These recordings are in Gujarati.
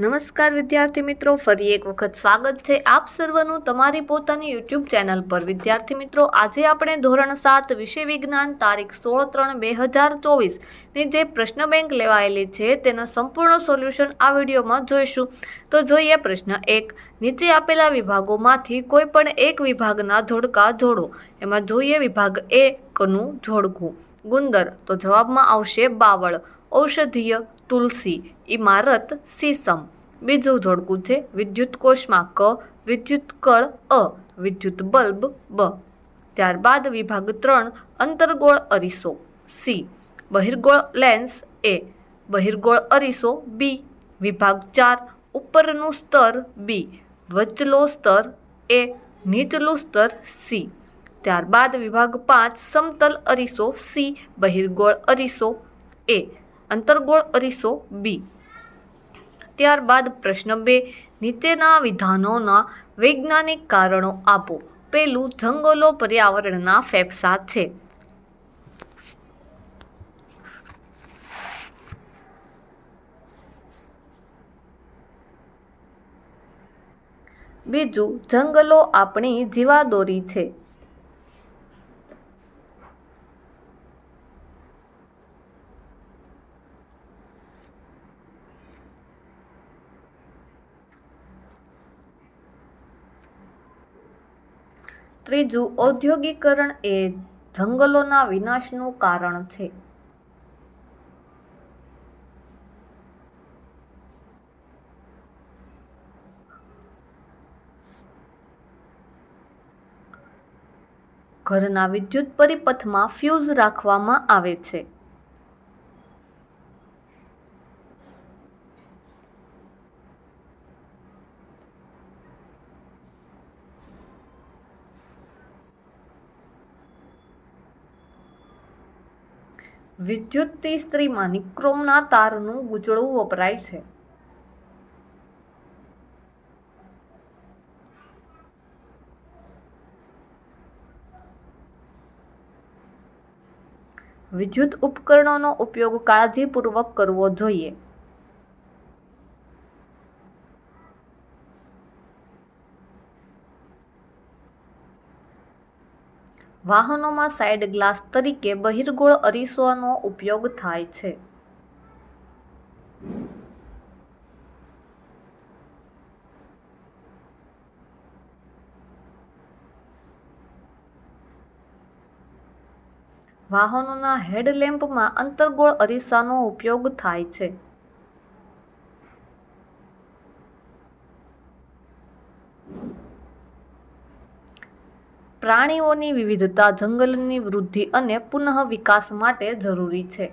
નમસ્કાર વિદ્યાર્થી મિત્રો, ફરી એક વખત સ્વાગત છે આપ સર્વનું તમારી પોતાની યુટ્યુબ ચેનલ પર. વિદ્યાર્થી મિત્રો, આજે આપણે ધોરણ સાત વિષય વિજ્ઞાન તારીખ સોળ ત્રણ બે હજાર ચોવીસની જે પ્રશ્ન બેંક લેવાયેલી છે, તેના સંપૂર્ણ સોલ્યુશન આ વિડીયોમાં જોઈશું. તો જોઈએ પ્રશ્ન એક, નીચે આપેલા વિભાગોમાંથી કોઈ પણ એક વિભાગના જોડકા જોડો. એમાં જોઈએ વિભાગ એકનું કનું જોડકું. ગુંદર, તો જવાબમાં આવશે બાવળ. ઔષધીય તુલસી, ઇમારત, સીસમ. બીજું જોડકું છે વિદ્યુત કોષમાં ક, વિદ્યુત કળ, અ, વિદ્યુત બલ્બ, બ. ત્યારબાદ વિભાગ ત્રણ, અંતર્ગોળ અરીસો. સી. બહિર્ગોળ લેન્સ, એ. બહિર્ગોળ અરીસો, બી. વિભાગ ચાર, ઉપરનું સ્તર, બી. વચલો સ્તર, એ. નીચલું સ્તર, સી. ત્યારબાદ વિભાગ પાંચ, સમતલ અરીસો, સી. બહિર્ગોળ અરીસો, એ. અંતર્ગોળ અરીસો બી ત્યારબાદ પ્રશ્ન બે, નીચેના વિધાનોના વૈજ્ઞાનિક કારણો આપો. પેલું જંગલો પર્યાવરણના ફેફસા છે. બીજું, જંગલો આપણી જીવાદોરી છે. ત્રીજું ઔદ્યોગિકરણ એ જંગલોના વિનાશનું કારણ છે. ઘરના વિદ્યુત પરિપથમાં ફ્યુઝ રાખવામાં આવે છે. વિદ્યુત ઇસ્ત્રીમાં નિક્રોમના તારનું ગૂંચળું વપરાય છે. વિદ્યુત ઉપકરણોનો ઉપયોગ કાળજીપૂર્વક કરવો જોઈએ. વાહનોમાં સાઇડ ગ્લાસ તરીકે બહિર્ગોળ અરીસોનો ઉપયોગ થાય છે. વાહનોના હેડલેમ્પમાં અંતર્ગોળ અરીસાનો ઉપયોગ થાય છે. પ્રાણીઓની વિવિધતા જંગલની વૃદ્ધિ અને પુનઃ વિકાસ માટે જરૂરી છે.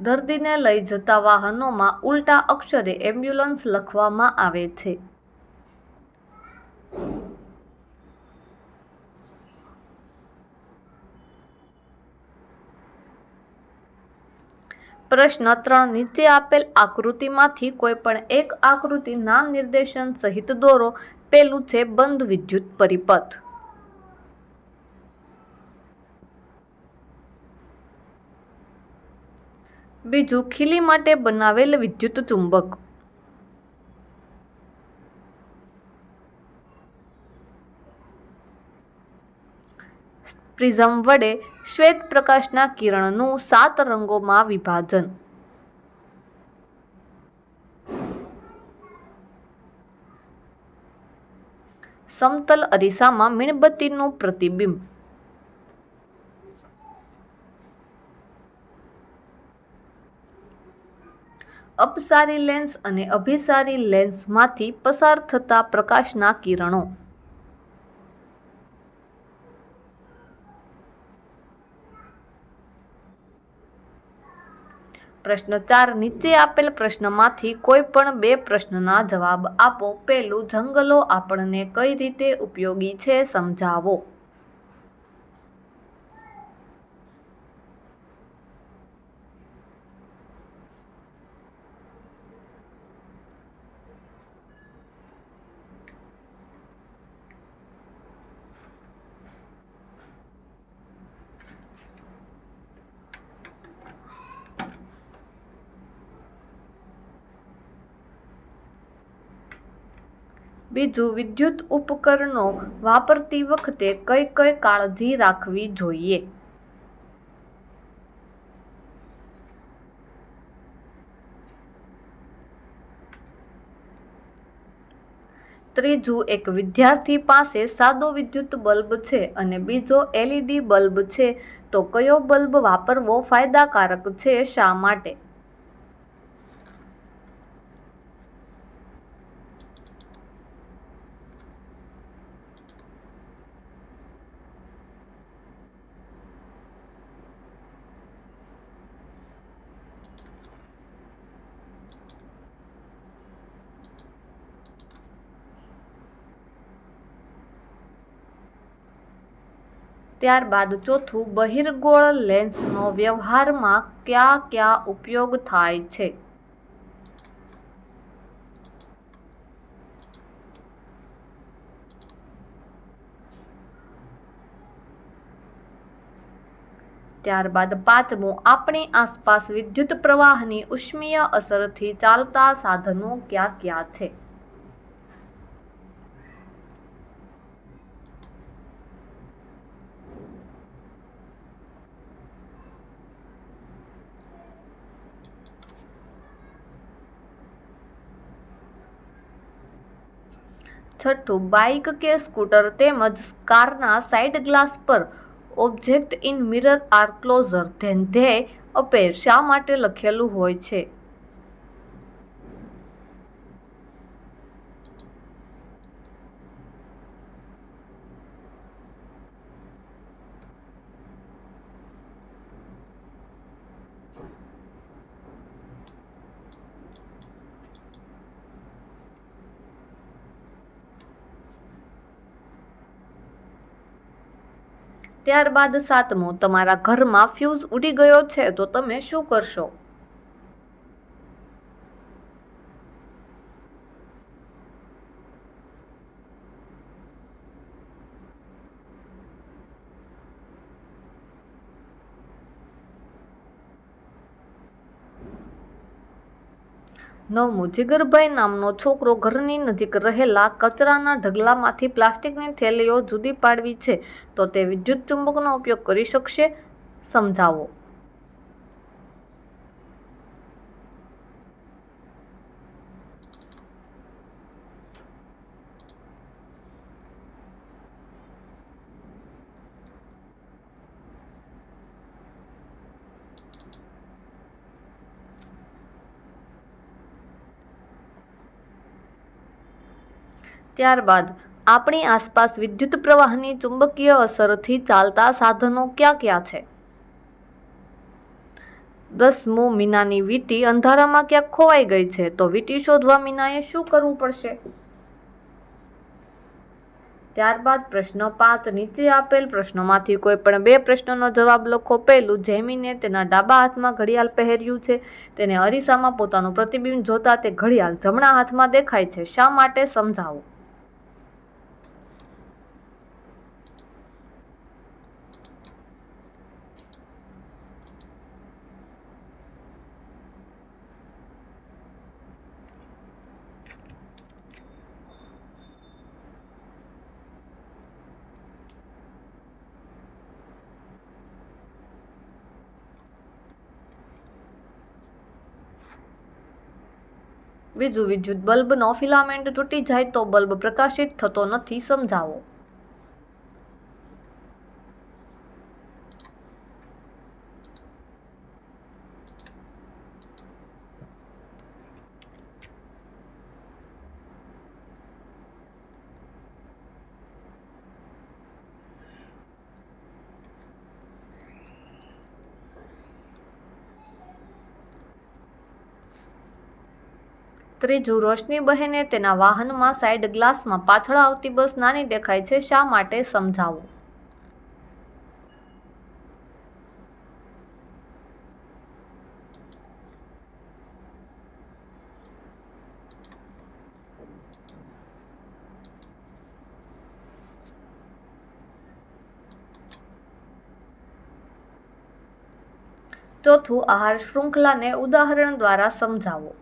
દર્દીને લઈ જતા વાહનોમાં ઉલટા અક્ષરે એમ્બ્યુલન્સ લખવામાં આવે છે. પ્રશ્ન ત્રણ, નીચે આપેલ આકૃતિમાંથી કોઈ પણ એક આકૃતિ નામ નિર્દેશન સહિત દોરો. પેલું છે બંધ વિદ્યુત પરિપથ. બીજું ખીલી માટે બનાવેલ વિદ્યુત ચુંબક. પ્રિઝમ વડે શ્વેત પ્રકાશના કિરણનું સાત રંગોમાં વિભાજન. સમતલ અરીસામાં મીણબત્તીનું પ્રતિબિંબ. અપસારી લેન્સ અને અભિસારી લેન્સમાંથી પસાર થતા પ્રકાશના કિરણો. પ્રશ્ન ચાર, નીચે આપેલ પ્રશ્નમાંથી કોઈ પણ બે પ્રશ્નના જવાબ આપો. પેલું જંગલો આપણને કઈ રીતે ઉપયોગી છે સમજાવો. બીજું વિદ્યુત ઉપકરણો વાપરતી વખતે કઈ કઈ કાળજી રાખવી જોઈએ? ત્રીજું, એક વિદ્યાર્થી પાસે સાદો વિદ્યુત બલ્બ છે અને બીજો એલઈડી બલ્બ છે, તો કયો બલ્બ વાપરવો ફાયદાકારક છે શા માટે? ત્યારબાદ ચોથું બહિર્ગોળ લેન્સનો વ્યવહારમાં કયા કયા ઉપયોગ થાય છે? ત્યારબાદ પાંચમું, આપણી આસપાસ વિદ્યુત પ્રવાહની ઉષ્મીય અસરથી ચાલતા સાધનો કયા કયા છે? છઠ્ઠું, બાઇક કે સ્કૂટર તેમજ કારના સાઇડ ગ્લાસ પર object in mirror are closer than they appear શા માટે લખેલું હોય છે? ત્યારબાદ સાતમું તમારા ઘરમાં ફ્યુઝ ઉડી ગયો છે તો તમે શું કરશો? નવમું જીગરભાઈ નામનો છોકરો ઘરની નજીક રહેલા કચરાના ઢગલામાંથી પ્લાસ્ટિકની થેલીઓ જુદી પાડવી છે. તો તે વિદ્યુત ચુંબકનો ઉપયોગ કરી શકશે? સમજાવો. ત્યારબાદ આપણી આસપાસ વિદ્યુત પ્રવાહની ચુંબકીય અસરથી ચાલતા સાધનો ક્યાં ક્યાં છે? દસમું મીનાની વીંટી અંધારામાં ક્યાંક ખોવાઈ ગઈ છે, તો વીંટી શોધવા મીનાએ શું કરવું પડશે? ત્યારબાદ પ્રશ્ન પાંચ, નીચે આપેલ પ્રશ્નોમાંથી કોઈ પણ બે પ્રશ્નોનો જવાબ લખો. પહેલું, જેમીને તેના ડાબા હાથમાં ઘડિયાળ પહેર્યું છે, તેને અરીસામાં પોતાનું પ્રતિબિંબ જોતા તે ઘડિયાળ જમણા હાથમાં દેખાય છે. શા માટે સમજાવો? બીજું વિદ્યુત બલ્બનો ફિલામેન્ટ તૂટી જાય તો બલ્બ પ્રકાશિત થતો નથી સમજાવો. ત્રીજું રોશની બહેને તેના વાહનમાં સાઇડ ગ્લાસમાં પાછળ આવતી બસ નાની દેખાય છે, શા માટે સમજાવો? ચોથું, આહાર શૃંખલાને ઉદાહરણ દ્વારા સમજાવો.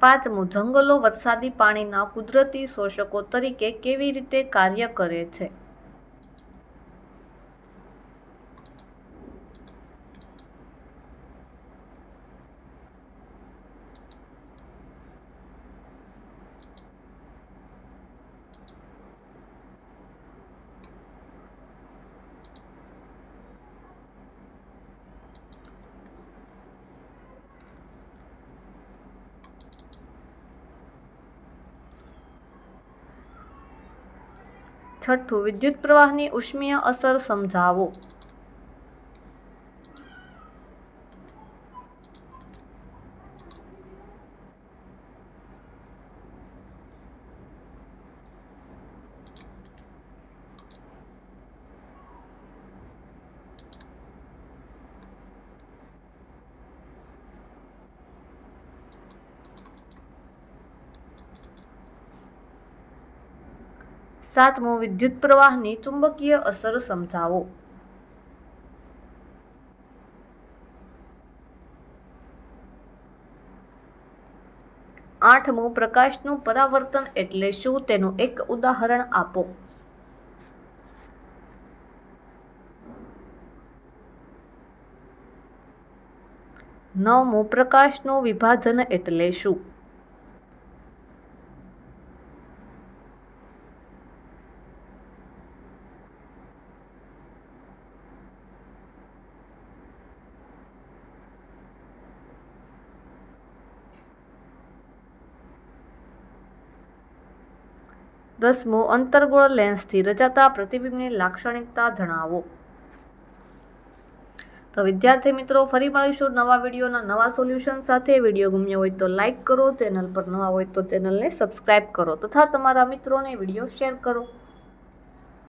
પાંચમું જંગલો વરસાદી પાણીના કુદરતી શોષકો તરીકે કેવી રીતે કાર્ય કરે છે? છઠ્ઠું વિદ્યુત પ્રવાહની ઉષ્મીય અસર સમજાવો. સાતમું વિદ્યુત પ્રવાહની ચુંબકીય અસર સમજાવો. આઠમું પ્રકાશનું પરાવર્તન એટલે શું? તેનું એક ઉદાહરણ આપો. નવમું પ્રકાશનું વિભાજન એટલે શું? દસમું, અંતર્ગોળ લેન્સથી રચાતા પ્રતિબિંબની લાક્ષણિકતા જણાવો. તો વિદ્યાર્થી મિત્રો, ફરી મળીશું નવા વિડીયોના નવા સોલ્યુશન સાથે. વીડિયો ગમ્યો હોય તો લાઇક કરો, ચેનલ પર નવા હોય તો ચેનલને સબસ્ક્રાઇબ કરો તથા તમારા મિત્રોને વીડિયો શેર કરો.